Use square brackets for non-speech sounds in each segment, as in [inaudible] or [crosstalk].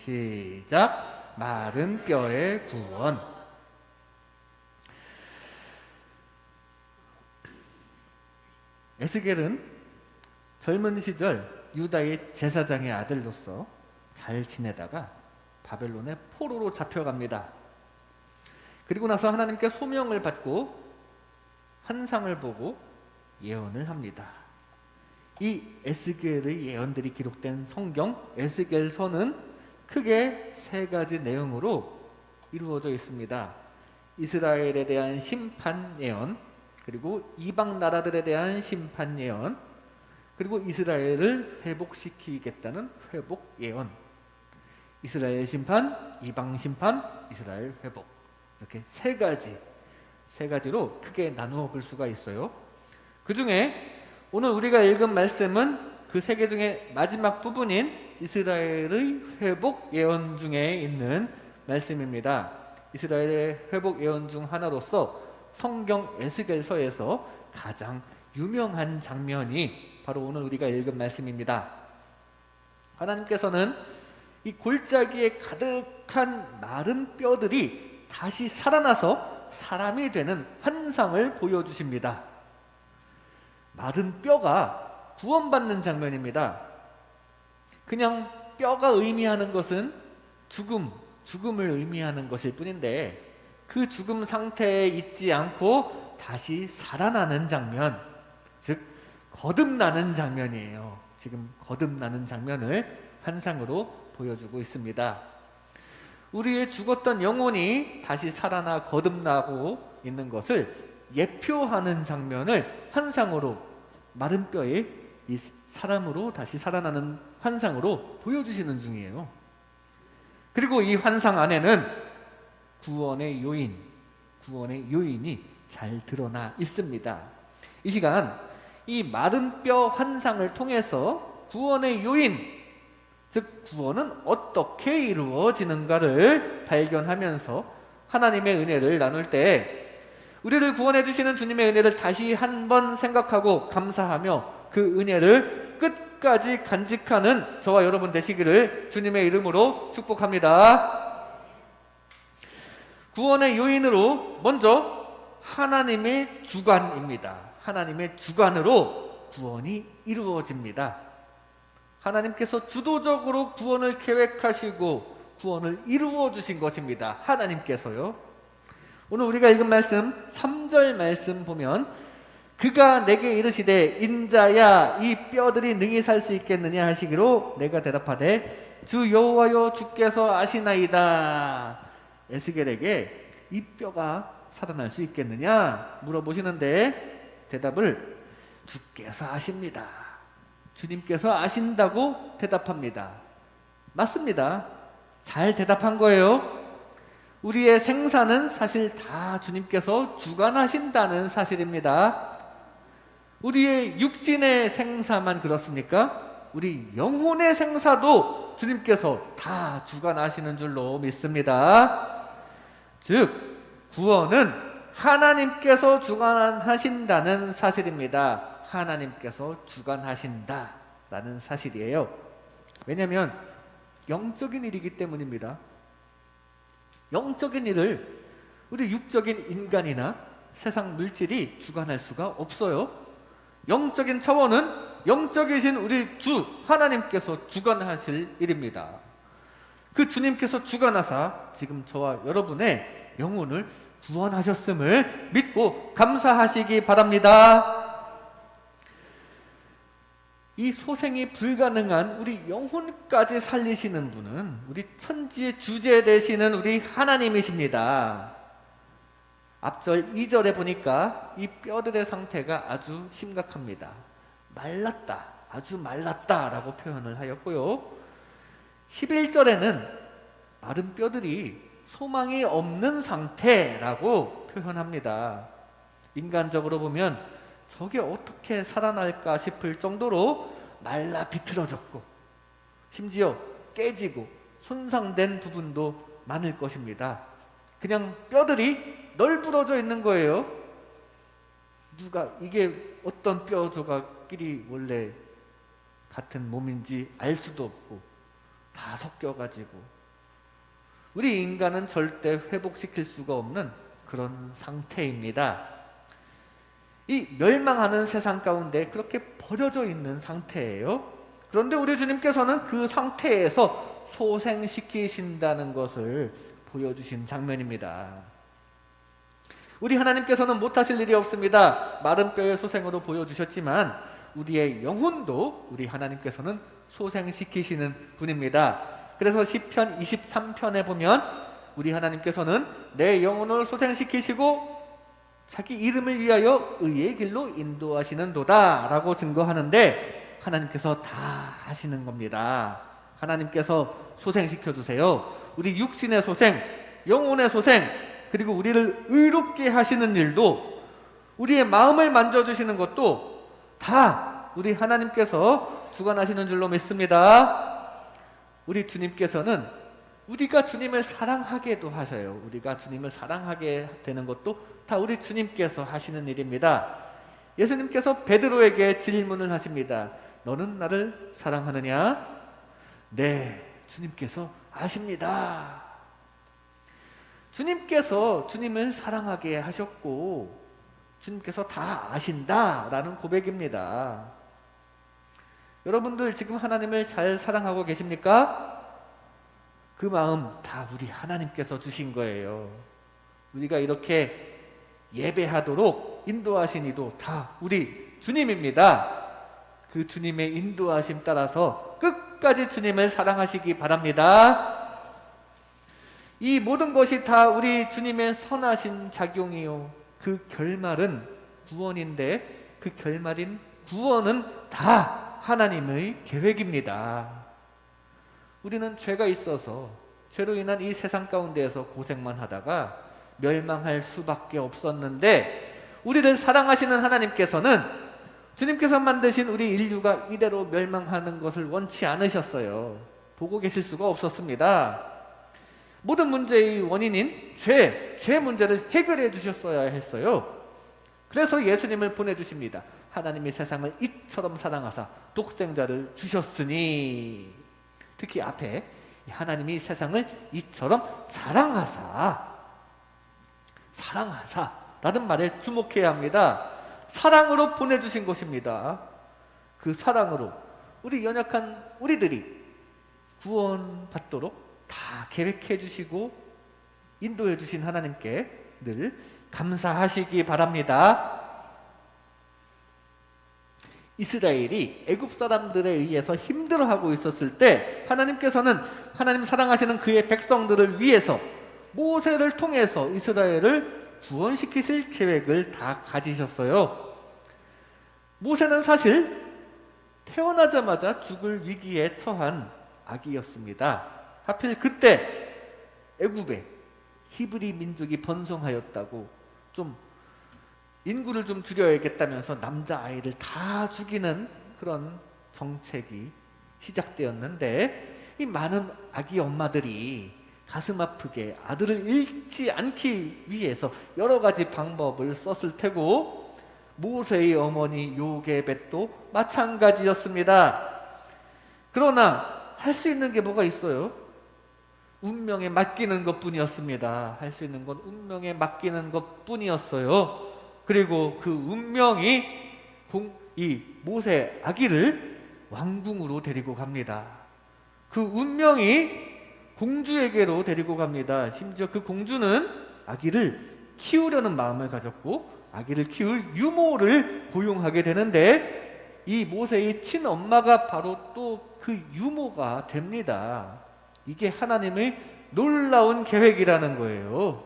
시작. 마른 뼈의 구원. 에스겔은 젊은 시절 유다의 제사장의 아들로서 잘 지내다가 바벨론의 포로로 잡혀갑니다. 그리고 나서 하나님께 소명을 받고 환상을 보고 예언을 합니다. 이 에스겔의 예언들이 기록된 성경 에스겔서는 크게 세 가지 내용으로 이루어져 있습니다. 이스라엘에 대한 심판 예언, 그리고 이방 나라들에 대한 심판 예언, 그리고 이스라엘을 회복시키겠다는 회복 예언. 이스라엘 심판, 이방 심판, 이스라엘 회복. 이렇게 세 가지, 세 가지로 크게 나누어 볼 수가 있어요. 그 중에 오늘 우리가 읽은 말씀은 그 세 개 중에 마지막 부분인 이스라엘의 회복 예언 중에 있는 말씀입니다. 이스라엘의 회복 예언 중 하나로서 성경 에스겔서에서 가장 유명한 장면이 바로 오늘 우리가 읽은 말씀입니다. 하나님께서는 이 골짜기에 가득한 마른 뼈들이 다시 살아나서 사람이 되는 환상을 보여주십니다. 마른 뼈가 구원받는 장면입니다. 그냥 뼈가 의미하는 것은 죽음, 죽음을 의미하는 것일 뿐인데 그 죽음 상태에 있지 않고 다시 살아나는 장면, 즉 거듭나는 장면이에요. 지금 거듭나는 장면을 환상으로 보여주고 있습니다. 우리의 죽었던 영혼이 다시 살아나 거듭나고 있는 것을 예표하는 장면을 환상으로 마른 뼈에 이 사람으로 다시 살아나는 환상으로 보여주시는 중이에요. 그리고 이 환상 안에는 구원의 요인, 구원의 요인이 잘 드러나 있습니다. 이 시간 이 마른 뼈 환상을 통해서 구원의 요인, 즉 구원은 어떻게 이루어지는가를 발견하면서 하나님의 은혜를 나눌 때 우리를 구원해 주시는 주님의 은혜를 다시 한번 생각하고 감사하며 그 은혜를 끝까지 간직하는 저와 여러분 되시기를 주님의 이름으로 축복합니다. 구원의 요인으로 먼저 하나님의 주관입니다. 하나님의 주관으로 구원이 이루어집니다. 하나님께서 주도적으로 구원을 계획하시고 구원을 이루어 주신 것입니다. 하나님께서요. 오늘 우리가 읽은 말씀 3절 말씀 보면 그가 내게 이르시되 인자야 이 뼈들이 능히 살 수 있겠느냐 하시기로 내가 대답하되 주 여호와여 주께서 아시나이다. 에스겔에게 이 뼈가 살아날 수 있겠느냐 물어보시는데 대답을 주께서 아십니다. 주님께서 아신다고 대답합니다. 맞습니다. 잘 대답한 거예요. 우리의 생사는 사실 다 주님께서 주관하신다는 사실입니다. 우리의 육신의 생사만 그렇습니까? 우리 영혼의 생사도 주님께서 다 주관하시는 줄로 믿습니다. 즉, 구원은 하나님께서 주관하신다는 사실입니다. 하나님께서 주관하신다라는 사실이에요. 왜냐하면 영적인 일이기 때문입니다. 영적인 일을 우리 육적인 인간이나 세상 물질이 주관할 수가 없어요. 영적인 차원은 영적이신 우리 주 하나님께서 주관하실 일입니다. 그 주님께서 주관하사 지금 저와 여러분의 영혼을 구원하셨음을 믿고 감사하시기 바랍니다. 이 소생이 불가능한 우리 영혼까지 살리시는 분은 우리 천지의 주제 되시는 우리 하나님이십니다. 앞절 2절에 보니까 이 뼈들의 상태가 아주 심각합니다. 말랐다. 아주 말랐다 라고 표현을 하였고요. 11절에는 마른 뼈들이 소망이 없는 상태라고 표현합니다. 인간적으로 보면 저게 어떻게 살아날까 싶을 정도로 말라 비틀어졌고 심지어 깨지고 손상된 부분도 많을 것입니다. 그냥 뼈들이 널브러져 있는 거예요. 누가 이게 어떤 뼈 조각끼리 원래 같은 몸인지 알 수도 없고 다 섞여 가지고 우리 인간은 절대 회복시킬 수가 없는 그런 상태입니다. 이 멸망하는 세상 가운데 그렇게 버려져 있는 상태예요. 그런데 우리 주님께서는 그 상태에서 소생시키신다는 것을 보여주신 장면입니다. 우리 하나님께서는 못하실 일이 없습니다. 마른 뼈의 소생으로 보여주셨지만 우리의 영혼도 우리 하나님께서는 소생시키시는 분입니다. 그래서 시편 23편에 보면 우리 하나님께서는 내 영혼을 소생시키시고 자기 이름을 위하여 의의 길로 인도하시는 도다 라고 증거하는데 하나님께서 다 하시는 겁니다. 하나님께서 소생시켜 주세요. 우리 육신의 소생, 영혼의 소생, 그리고 우리를 의롭게 하시는 일도 우리의 마음을 만져주시는 것도 다 우리 하나님께서 주관하시는 줄로 믿습니다. 우리 주님께서는 우리가 주님을 사랑하게도 하셔요. 우리가 주님을 사랑하게 되는 것도 다 우리 주님께서 하시는 일입니다. 예수님께서 베드로에게 질문을 하십니다. 너는 나를 사랑하느냐? 네, 주님께서 아십니다. 주님께서 주님을 사랑하게 하셨고 주님께서 다 아신다라는 고백입니다. 여러분들 지금 하나님을 잘 사랑하고 계십니까? 그 마음 다 우리 하나님께서 주신 거예요. 우리가 이렇게 예배하도록 인도하신 이도 다 우리 주님입니다. 그 주님의 인도하심 따라서 끝까지 주님을 사랑하시기 바랍니다. 이 모든 것이 다 우리 주님의 선하신 작용이요. 그 결말은 구원인데 그 결말인 구원은 다 하나님의 계획입니다. 우리는 죄가 있어서 죄로 인한 이 세상 가운데에서 고생만 하다가 멸망할 수밖에 없었는데 우리를 사랑하시는 하나님께서는 주님께서 만드신 우리 인류가 이대로 멸망하는 것을 원치 않으셨어요. 보고 계실 수가 없었습니다. 모든 문제의 원인인 죄, 죄 문제를 해결해 주셨어야 했어요. 그래서 예수님을 보내주십니다. 하나님이 세상을 이처럼 사랑하사 독생자를 주셨으니 특히 앞에 하나님이 세상을 이처럼 사랑하사 사랑하사 라는 말에 주목해야 합니다. 사랑으로 보내주신 것입니다. 그 사랑으로 우리 연약한 우리들이 구원받도록 다 계획해 주시고 인도해 주신 하나님께 늘 감사하시기 바랍니다. 이스라엘이 애굽 사람들에 의해서 힘들어하고 있었을 때 하나님께서는 하나님 사랑하시는 그의 백성들을 위해서 모세를 통해서 이스라엘을 구원시키실 계획을 다 가지셨어요. 모세는 사실 태어나자마자 죽을 위기에 처한 아기였습니다. 하필 그때 애굽에 히브리 민족이 번성하였다고 좀 인구를 좀 줄여야겠다면서 남자 아이를 다 죽이는 그런 정책이 시작되었는데 이 많은 아기 엄마들이 가슴 아프게 아들을 잃지 않기 위해서 여러 가지 방법을 썼을 테고 모세의 어머니 요게벳도 마찬가지였습니다. 그러나 할 수 있는 게 뭐가 있어요? 운명에 맡기는 것 뿐이었습니다. 할 수 있는 건 운명에 맡기는 것 뿐이었어요. 그리고 그 운명이 공, 이 모세 아기를 왕궁으로 데리고 갑니다. 그 운명이 공주에게로 데리고 갑니다. 심지어 그 공주는 아기를 키우려는 마음을 가졌고 아기를 키울 유모를 고용하게 되는데 이 모세의 친엄마가 바로 또 그 유모가 됩니다. 이게 하나님의 놀라운 계획이라는 거예요.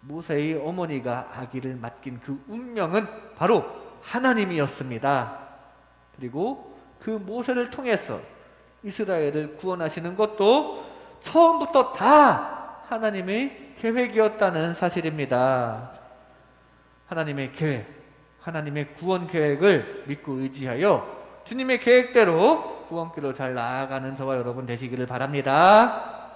모세의 어머니가 아기를 맡긴 그 운명은 바로 하나님이었습니다. 그리고 그 모세를 통해서 이스라엘을 구원하시는 것도 처음부터 다 하나님의 계획이었다는 사실입니다. 하나님의 계획, 하나님의 구원 계획을 믿고 의지하여 주님의 계획대로 구원길로 잘 나아가는 저와 여러분 되시기를 바랍니다.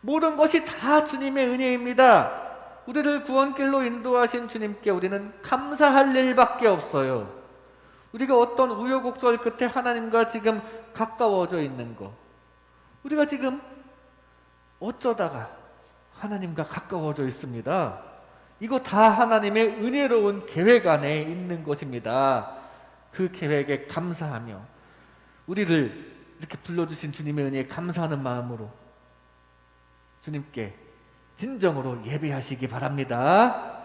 모든 것이 다 주님의 은혜입니다. 우리를 구원길로 인도하신 주님께 우리는 감사할 일밖에 없어요. 우리가 어떤 우여곡절 끝에 하나님과 지금 가까워져 있는 것, 우리가 지금 어쩌다가 하나님과 가까워져 있습니다. 이거 다 하나님의 은혜로운 계획 안에 있는 것입니다. 그 계획에 감사하며 우리를 이렇게 불러주신 주님의 은혜에 감사하는 마음으로 주님께 진정으로 예배하시기 바랍니다.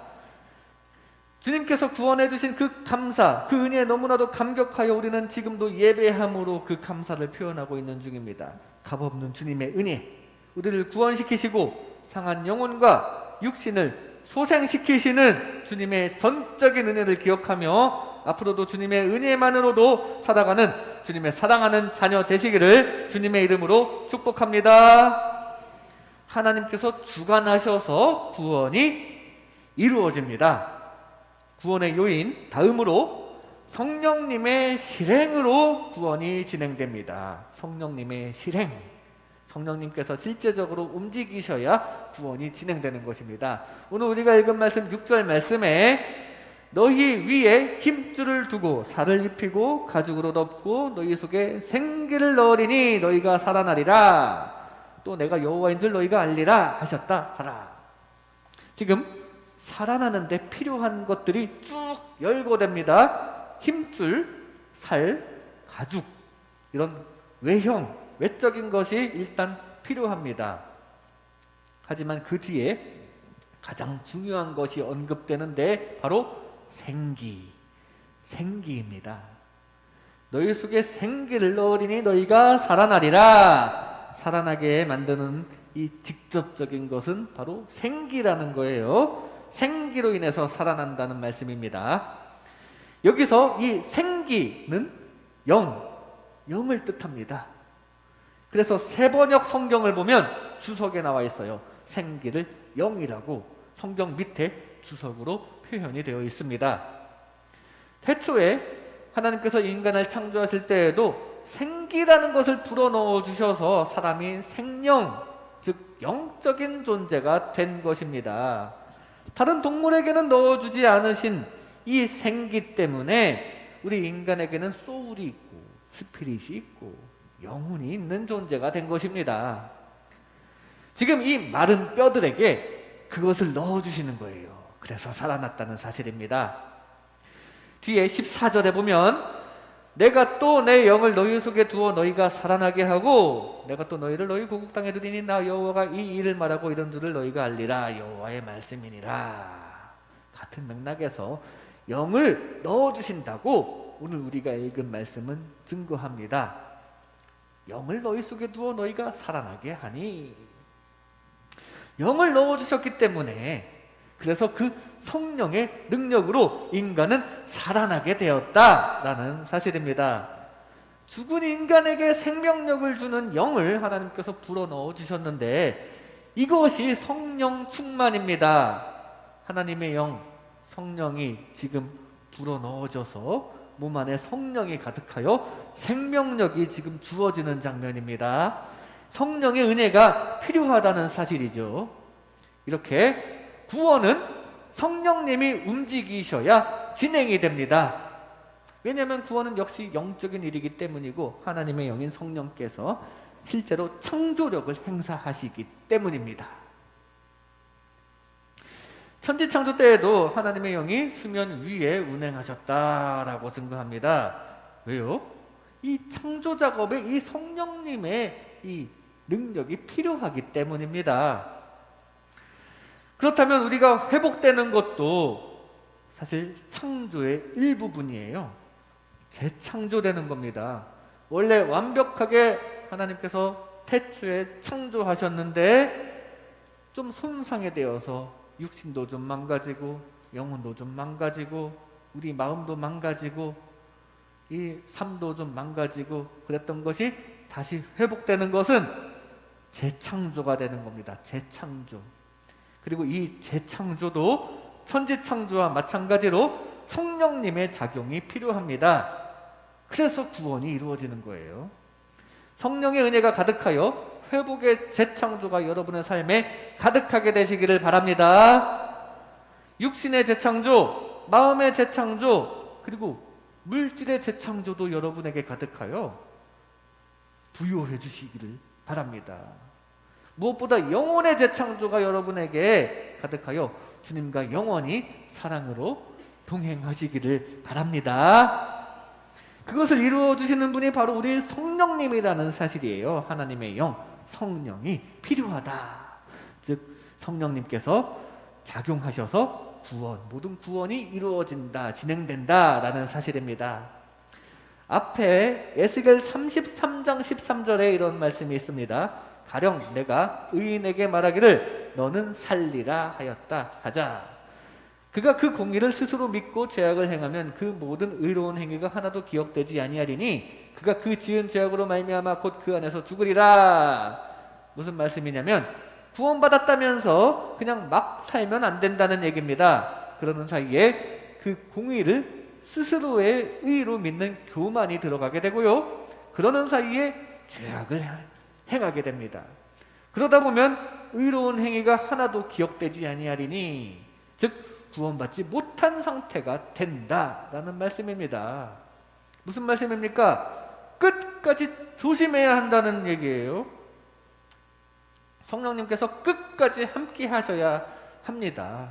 주님께서 구원해 주신 그 감사, 그 은혜에 너무나도 감격하여 우리는 지금도 예배함으로 그 감사를 표현하고 있는 중입니다. 값없는 주님의 은혜, 우리를 구원시키시고 상한 영혼과 육신을 소생시키시는 주님의 전적인 은혜를 기억하며 앞으로도 주님의 은혜만으로도 살아가는 주님의 사랑하는 자녀 되시기를 주님의 이름으로 축복합니다. 하나님께서 주관하셔서 구원이 이루어집니다. 구원의 요인 다음으로 성령님의 실행으로 구원이 진행됩니다. 성령님의 실행. 성령님께서 실제적으로 움직이셔야 구원이 진행되는 것입니다. 오늘 우리가 읽은 말씀 6절 말씀에 너희 위에 힘줄을 두고 살을 입히고 가죽으로 덮고 너희 속에 생기를 넣으리니 너희가 살아나리라. 또 내가 여호와인 줄 너희가 알리라 하셨다 하라. 지금 살아나는데 필요한 것들이 쭉 열거됩니다. 힘줄, 살, 가죽 이런 외형, 외적인 것이 일단 필요합니다. 하지만 그 뒤에 가장 중요한 것이 언급되는데 바로 생기, 생기입니다. 너희 속에 생기를 넣으리니 너희가 살아나리라. 살아나게 만드는 이 직접적인 것은 바로 생기라는 거예요. 생기로 인해서 살아난다는 말씀입니다. 여기서 이 생기는 영, 영을 뜻합니다. 그래서 세번역 성경을 보면 주석에 나와 있어요. 생기를 영이라고 성경 밑에 주석으로 표현이 되어 있습니다. 태초에 하나님께서 인간을 창조하실 때에도 생기라는 것을 불어넣어 주셔서 사람이 생명, 즉 영적인 존재가 된 것입니다. 다른 동물에게는 넣어주지 않으신 이 생기 때문에 우리 인간에게는 소울이 있고 스피릿이 있고 영혼이 있는 존재가 된 것입니다. 지금 이 마른 뼈들에게 그것을 넣어주시는 거예요. 그래서 살아났다는 사실입니다. 뒤에 14절에 보면 내가 또 내 영을 너희 속에 두어 너희가 살아나게 하고 내가 또 너희를 너희 고국 땅에 두리니 나 여호와가 이 일을 말하고 이런 줄을 너희가 알리라 여호와의 말씀이니라 같은 맥락에서 영을 넣어 주신다고 오늘 우리가 읽은 말씀은 증거합니다. 영을 너희 속에 두어 너희가 살아나게 하니 영을 넣어 주셨기 때문에 그래서 그 성령의 능력으로 인간은 살아나게 되었다라는 사실입니다. 죽은 인간에게 생명력을 주는 영을 하나님께서 불어넣어 주셨는데 이것이 성령 충만입니다. 하나님의 영, 성령이 지금 불어넣어져서 몸 안에 성령이 가득하여 생명력이 지금 주어지는 장면입니다. 성령의 은혜가 필요하다는 사실이죠. 이렇게 구원은 성령님이 움직이셔야 진행이 됩니다. 왜냐하면 구원은 역시 영적인 일이기 때문이고 하나님의 영인 성령께서 실제로 창조력을 행사하시기 때문입니다. 천지 창조 때에도 하나님의 영이 수면 위에 운행하셨다라고 증거합니다. 왜요? 이 창조 작업에 이 성령님의 이 능력이 필요하기 때문입니다. 그렇다면 우리가 회복되는 것도 사실 창조의 일부분이에요. 재창조되는 겁니다. 원래 완벽하게 하나님께서 태초에 창조하셨는데 좀 손상이 되어서 육신도 좀 망가지고 영혼도 좀 망가지고 우리 마음도 망가지고 이 삶도 좀 망가지고 그랬던 것이 다시 회복되는 것은 재창조가 되는 겁니다. 재창조. 그리고 이 재창조도 천지 창조와 마찬가지로 성령님의 작용이 필요합니다. 그래서 구원이 이루어지는 거예요. 성령의 은혜가 가득하여 회복의 재창조가 여러분의 삶에 가득하게 되시기를 바랍니다. 육신의 재창조, 마음의 재창조, 그리고 물질의 재창조도 여러분에게 가득하여 부여해 주시기를 바랍니다. 무엇보다 영혼의 재창조가 여러분에게 가득하여 주님과 영원히 사랑으로 동행하시기를 바랍니다. 그것을 이루어 주시는 분이 바로 우리 성령님이라는 사실이에요. 하나님의 영, 성령이 필요하다. 즉 성령님께서 작용하셔서 구원, 모든 구원이 이루어진다, 진행된다라는 사실입니다. 앞에 에스겔 33장 13절에 이런 말씀이 있습니다. 가령 내가 의인에게 말하기를 너는 살리라 하였다 하자. 그가 그 공의를 스스로 믿고 죄악을 행하면 그 모든 의로운 행위가 하나도 기억되지 아니하리니 그가 그 지은 죄악으로 말미암아 곧 그 안에서 죽으리라. 무슨 말씀이냐면 구원받았다면서 그냥 막 살면 안 된다는 얘기입니다. 그러는 사이에 그 공의를 스스로의 의로 믿는 교만이 들어가게 되고요. 그러는 사이에 죄악을 행하게 됩니다. 그러다 보면 의로운 행위가 하나도 기억되지 아니하리니 즉 구원받지 못한 상태가 된다라는 말씀입니다. 무슨 말씀입니까? 끝까지 조심해야 한다는 얘기예요. 성령님께서 끝까지 함께 하셔야 합니다.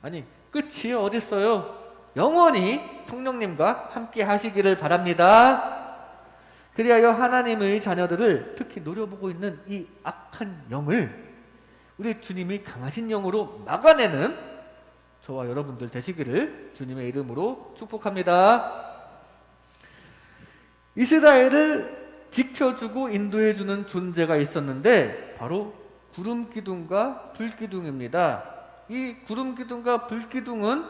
아니, 끝이 어디 있어요? 영원히 성령님과 함께 하시기를 바랍니다. 그리하여 하나님의 자녀들을 특히 노려보고 있는 이 악한 영을 우리 주님이 강하신 영으로 막아내는 저와 여러분들 되시기를 주님의 이름으로 축복합니다. 이스라엘을 지켜주고 인도해주는 존재가 있었는데 바로 구름 기둥과 불 기둥입니다. 이 구름 기둥과 불 기둥은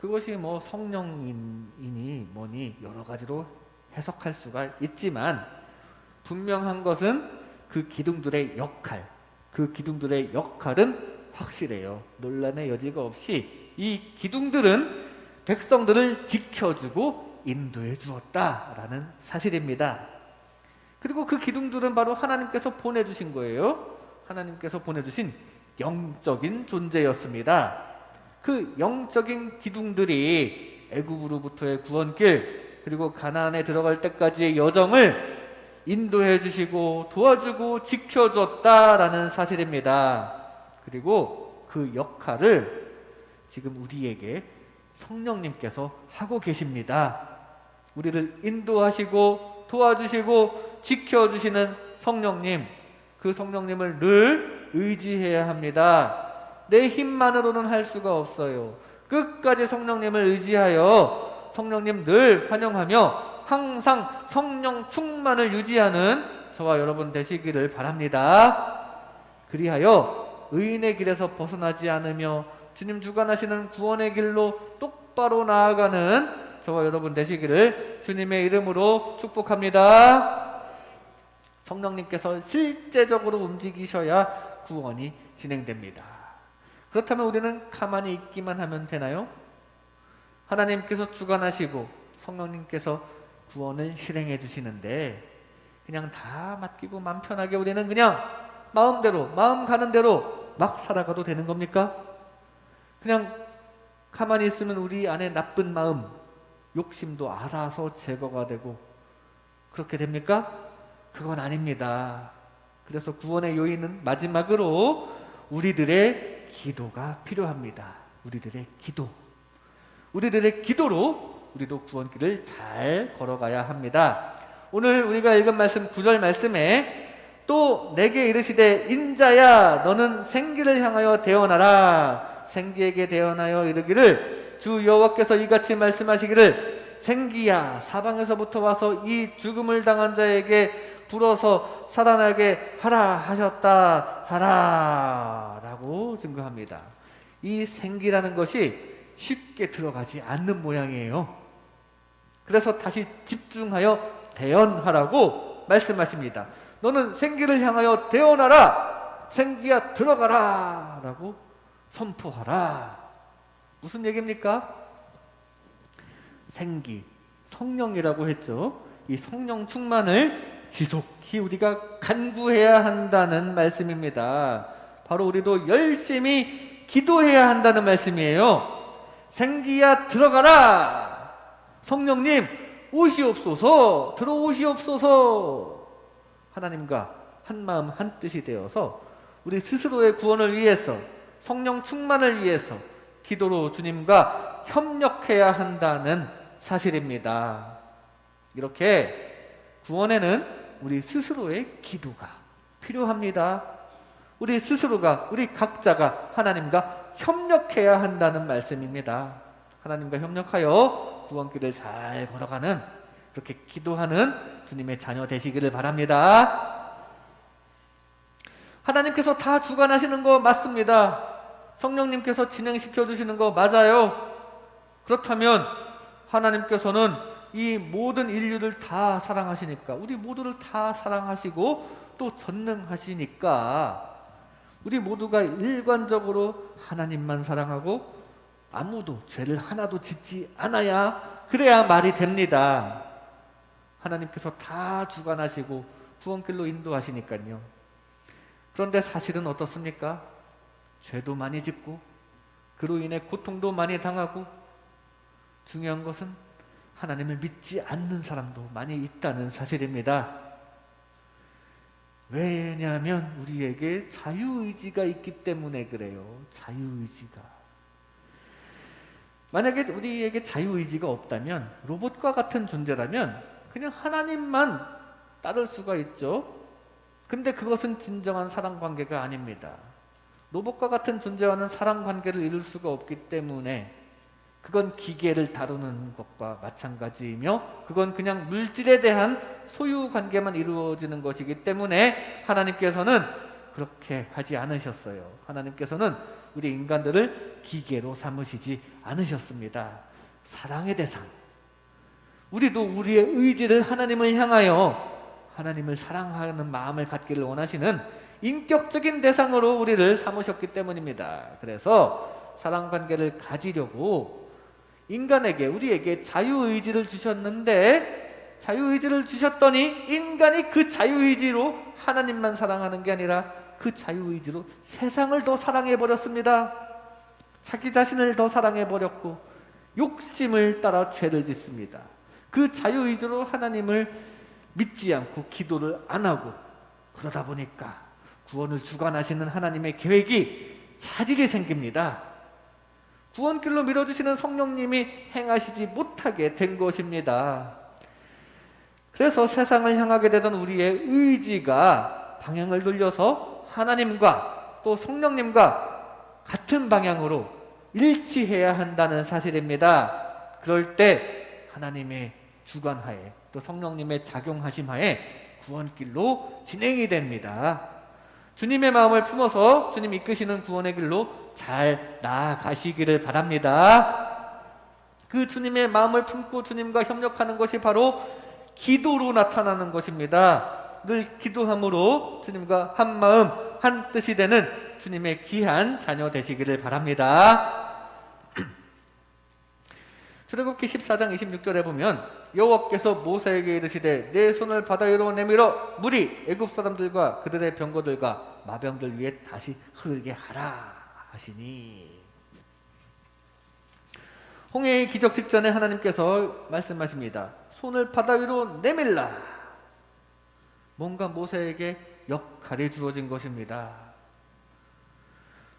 그것이 뭐 성령이니 뭐니 여러 가지로 해석할 수가 있지만 분명한 것은 그 기둥들의 역할, 그 기둥들의 역할은 확실해요. 논란의 여지가 없이 이 기둥들은 백성들을 지켜주고 인도해 주었다라는 사실입니다. 그리고 그 기둥들은 바로 하나님께서 보내주신 거예요. 하나님께서 보내주신 영적인 존재였습니다. 그 영적인 기둥들이 애굽으로부터의 구원길 그리고 가나안에 들어갈 때까지의 여정을 인도해 주시고 도와주고 지켜줬다라는 사실입니다. 그리고 그 역할을 지금 우리에게 성령님께서 하고 계십니다. 우리를 인도하시고 도와주시고 지켜주시는 성령님, 그 성령님을 늘 의지해야 합니다. 내 힘만으로는 할 수가 없어요. 끝까지 성령님을 의지하여 성령님 늘 환영하며 항상 성령 충만을 유지하는 저와 여러분 되시기를 바랍니다. 그리하여 의인의 길에서 벗어나지 않으며 주님 주관하시는 구원의 길로 똑바로 나아가는 저와 여러분 되시기를 주님의 이름으로 축복합니다. 성령님께서 실제적으로 움직이셔야 구원이 진행됩니다. 그렇다면 우리는 가만히 있기만 하면 되나요? 하나님께서 주관하시고 성령님께서 구원을 실행해 주시는데 그냥 다 맡기고 마음 편하게 우리는 그냥 마음대로 마음 가는 대로 막 살아가도 되는 겁니까? 그냥 가만히 있으면 우리 안에 나쁜 마음, 욕심도 알아서 제거가 되고 그렇게 됩니까? 그건 아닙니다. 그래서 구원의 요인은 마지막으로 우리들의 기도가 필요합니다. 우리들의 기도. 우리들의 기도로 우리도 구원길을 잘 걸어가야 합니다. 오늘 우리가 읽은 말씀 9절 말씀에 또 내게 이르시되 인자야 너는 생기를 향하여 대언하라 생기에게 대언하여 이르기를 주 여호와께서 이같이 말씀하시기를 생기야 사방에서부터 와서 이 죽음을 당한 자에게 불어서 살아나게 하라 하셨다 하라 라고 증거합니다. 이 생기라는 것이 쉽게 들어가지 않는 모양이에요. 그래서 다시 집중하여 대언하라고 말씀하십니다. 너는 생기를 향하여 대언하라. 생기야 들어가라. 라고 선포하라. 무슨 얘기입니까? 생기, 성령이라고 했죠. 이 성령 충만을 지속히 우리가 간구해야 한다는 말씀입니다. 바로 우리도 열심히 기도해야 한다는 말씀이에요. 생기야 들어가라. 성령님 오시옵소서 들어오시옵소서 하나님과 한 마음 한 뜻이 되어서 우리 스스로의 구원을 위해서 성령 충만을 위해서 기도로 주님과 협력해야 한다는 사실입니다. 이렇게 구원에는 우리 스스로의 기도가 필요합니다. 우리 스스로가 우리 각자가 하나님과 협력해야 한다는 말씀입니다. 하나님과 협력하여 구원길을 잘 걸어가는 그렇게 기도하는 주님의 자녀 되시기를 바랍니다. 하나님께서 다 주관하시는 거 맞습니다. 성령님께서 진행시켜 주시는 거 맞아요. 그렇다면 하나님께서는 이 모든 인류를 다 사랑하시니까 우리 모두를 다 사랑하시고 또 전능하시니까 우리 모두가 일관적으로 하나님만 사랑하고 아무도 죄를 하나도 짓지 않아야 그래야 말이 됩니다. 하나님께서 다 주관하시고 구원길로 인도하시니까요. 그런데 사실은 어떻습니까? 죄도 많이 짓고 그로 인해 고통도 많이 당하고 중요한 것은 하나님을 믿지 않는 사람도 많이 있다는 사실입니다. 왜냐하면 우리에게 자유의지가 있기 때문에 그래요. 자유의지가. 만약에 우리에게 자유의지가 없다면 로봇과 같은 존재라면 그냥 하나님만 따를 수가 있죠. 근데 그것은 진정한 사랑 관계가 아닙니다. 로봇과 같은 존재와는 사랑 관계를 이룰 수가 없기 때문에 그건 기계를 다루는 것과 마찬가지이며 그건 그냥 물질에 대한 소유 관계만 이루어지는 것이기 때문에 하나님께서는 그렇게 하지 않으셨어요. 하나님께서는 우리 인간들을 기계로 삼으시지 않으셨습니다. 사랑의 대상. 우리도 우리의 의지를 하나님을 향하여 하나님을 사랑하는 마음을 갖기를 원하시는 인격적인 대상으로 우리를 삼으셨기 때문입니다. 그래서 사랑 관계를 가지려고 인간에게 우리에게 자유의지를 주셨는데 자유의지를 주셨더니 인간이 그 자유의지로 하나님만 사랑하는 게 아니라 그 자유의지로 세상을 더 사랑해 버렸습니다. 자기 자신을 더 사랑해 버렸고 욕심을 따라 죄를 짓습니다. 그 자유의지로 하나님을 믿지 않고 기도를 안 하고 그러다 보니까 구원을 주관하시는 하나님의 계획이 차질이 생깁니다. 구원길로 밀어주시는 성령님이 행하시지 못하게 된 것입니다. 그래서 세상을 향하게 되던 우리의 의지가 방향을 돌려서 하나님과 또 성령님과 같은 방향으로 일치해야 한다는 사실입니다. 그럴 때 하나님의 주관하에 또 성령님의 작용하심 하에 구원길로 진행이 됩니다. 주님의 마음을 품어서 주님 이끄시는 구원의 길로 잘 나아가시기를 바랍니다. 그 주님의 마음을 품고 주님과 협력하는 것이 바로 기도로 나타나는 것입니다. 늘 기도함으로 주님과 한 마음, 한 뜻이 되는 주님의 귀한 자녀 되시기를 바랍니다. [clears throat] 출애굽기 14장 26절에 보면 여호와께서 모세에게 이르시되 내 손을 바다 위로 내밀어 물이 애굽 사람들과 그들의 병거들과 마병들 위에 다시 흐르게 하라 하시니 홍해의 기적 직전에 하나님께서 말씀하십니다. 손을 바다 위로 내밀라. 뭔가 모세에게 역할이 주어진 것입니다.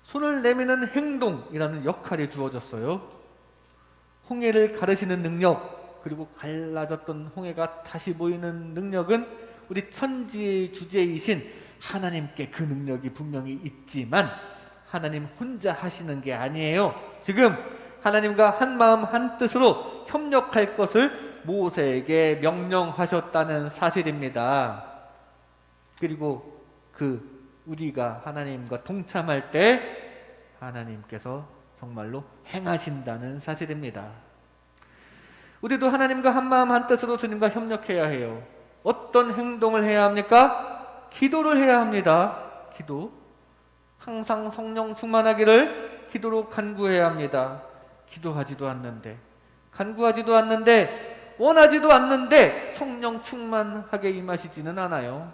손을 내미는 행동이라는 역할이 주어졌어요. 홍해를 가르시는 능력, 그리고 갈라졌던 홍해가 다시 보이는 능력은 우리 천지의 주제이신 하나님께 그 능력이 분명히 있지만 하나님 혼자 하시는 게 아니에요. 지금 하나님과 한 마음 한 뜻으로 협력할 것을 모세에게 명령하셨다는 사실입니다. 그리고 그 우리가 하나님과 동참할 때 하나님께서 정말로 행하신다는 사실입니다. 우리도 하나님과 한 마음 한 뜻으로 주님과 협력해야 해요. 어떤 행동을 해야 합니까? 기도를 해야 합니다. 기도. 항상 성령 충만하기를 기도로 간구해야 합니다. 기도하지도 않는데, 간구하지도 않는데, 원하지도 않는데 성령 충만하게 임하시지는 않아요.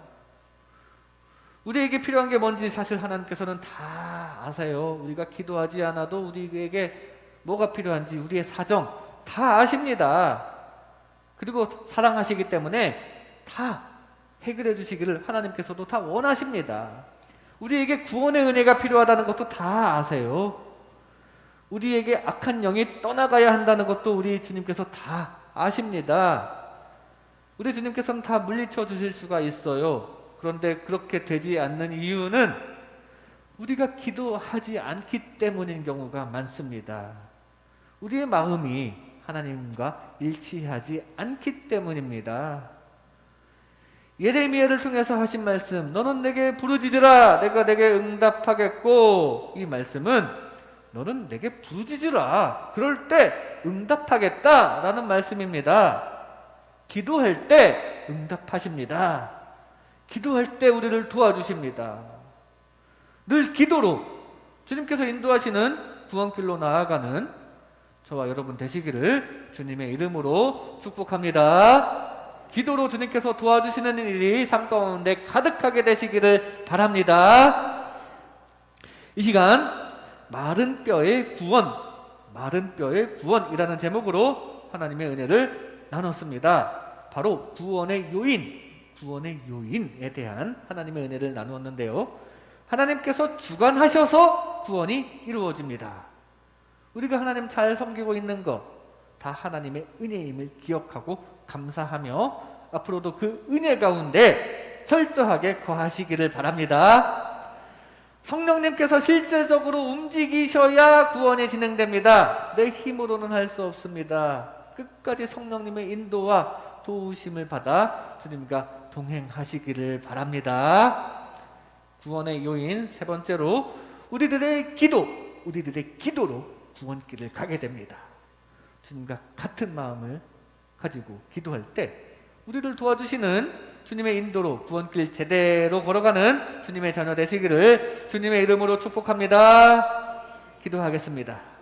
우리에게 필요한 게 뭔지 사실 하나님께서는 다 아세요. 우리가 기도하지 않아도 우리에게 뭐가 필요한지 우리의 사정 다 아십니다. 그리고 사랑하시기 때문에 다 해결해 주시기를 하나님께서도 다 원하십니다. 우리에게 구원의 은혜가 필요하다는 것도 다 아세요. 우리에게 악한 영이 떠나가야 한다는 것도 우리 주님께서 다 아십니다. 우리 주님께서는 다 물리쳐 주실 수가 있어요. 그런데 그렇게 되지 않는 이유는 우리가 기도하지 않기 때문인 경우가 많습니다. 우리의 마음이 하나님과 일치하지 않기 때문입니다. 예레미야를 통해서 하신 말씀, 너는 내게 부르짖으라, 내가 내게 응답하겠고, 이 말씀은 너는 내게 부르짖으라, 그럴 때 응답하겠다라는 말씀입니다. 기도할 때 응답하십니다. 기도할 때 우리를 도와주십니다. 늘 기도로 주님께서 인도하시는 구원길로 나아가는 저와 여러분 되시기를 주님의 이름으로 축복합니다. 기도로 주님께서 도와주시는 일이 삶 가운데 가득하게 되시기를 바랍니다. 이 시간 마른 뼈의 구원, 마른 뼈의 구원이라는 제목으로 하나님의 은혜를 나눴습니다. 바로 구원의 요인, 구원의 요인에 대한 하나님의 은혜를 나누었는데요. 하나님께서 주관하셔서 구원이 이루어집니다. 우리가 하나님 잘 섬기고 있는 것 다 하나님의 은혜임을 기억하고 감사하며 앞으로도 그 은혜 가운데 철저하게 거하시기를 바랍니다. 성령님께서 실제적으로 움직이셔야 구원이 진행됩니다. 내 힘으로는 할 수 없습니다. 끝까지 성령님의 인도와 도우심을 받아 주님과 동행하시기를 바랍니다. 구원의 요인 세 번째로 우리들의 기도, 우리들의 기도로 구원길을 가게 됩니다. 주님과 같은 마음을 가지고 기도할 때 우리를 도와주시는 주님의 인도로 구원길 제대로 걸어가는 주님의 자녀 되시기를 주님의 이름으로 축복합니다. 기도하겠습니다.